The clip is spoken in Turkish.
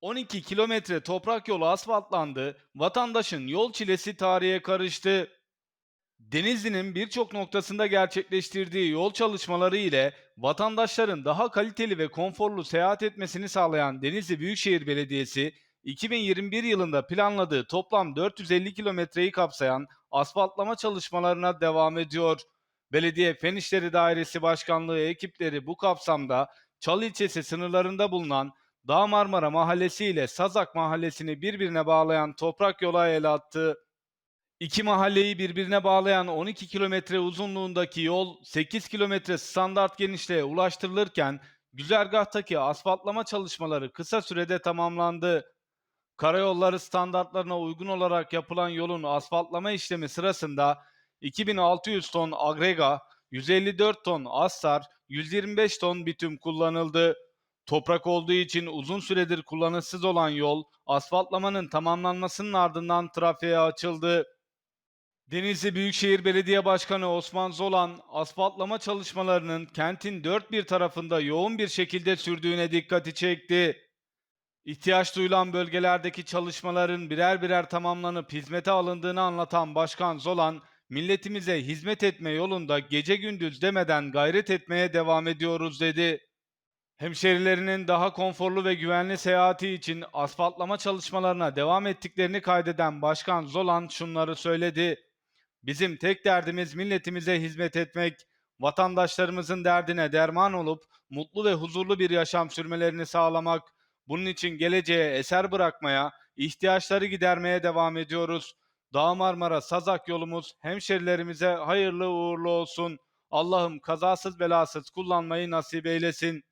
12 kilometre toprak yolu asfaltlandı, vatandaşın yol çilesi tarihe karıştı. Denizli'nin birçok noktasında gerçekleştirdiği yol çalışmaları ile vatandaşların daha kaliteli ve konforlu seyahat etmesini sağlayan Denizli Büyükşehir Belediyesi, 2021 yılında planladığı toplam 450 kilometreyi kapsayan asfaltlama çalışmalarına devam ediyor. Belediye Fen İşleri Dairesi Başkanlığı ekipleri bu kapsamda Çalı ilçesi sınırlarında bulunan Dağ Marmara Mahallesi ile Sazak Mahallesi'ni birbirine bağlayan toprak yola el attı. İki mahalleyi birbirine bağlayan 12 kilometre uzunluğundaki yol 8 kilometre standart genişliğe ulaştırılırken güzergahtaki asfaltlama çalışmaları kısa sürede tamamlandı. Karayolları standartlarına uygun olarak yapılan yolun asfaltlama işlemi sırasında 2600 ton agrega, 154 ton astar, 125 ton bitüm kullanıldı. Toprak olduğu için uzun süredir kullanışsız olan yol asfaltlamanın tamamlanmasının ardından trafiğe açıldı. Denizli Büyükşehir Belediye Başkanı Osman Zolan, asfaltlama çalışmalarının kentin dört bir tarafında yoğun bir şekilde sürdüğüne dikkati çekti. İhtiyaç duyulan bölgelerdeki çalışmaların birer birer tamamlanıp hizmete alındığını anlatan Başkan Zolan, milletimize hizmet etme yolunda gece gündüz demeden gayret etmeye devam ediyoruz dedi. Hemşerilerinin daha konforlu ve güvenli seyahati için asfaltlama çalışmalarına devam ettiklerini kaydeden Başkan Zolan şunları söyledi. Bizim tek derdimiz milletimize hizmet etmek, vatandaşlarımızın derdine derman olup mutlu ve huzurlu bir yaşam sürmelerini sağlamak. Bunun için geleceğe eser bırakmaya, ihtiyaçları gidermeye devam ediyoruz. Dağ Marmara Sazak yolumuz hemşerilerimize hayırlı uğurlu olsun. Allah'ım kazasız belasız kullanmayı nasip eylesin.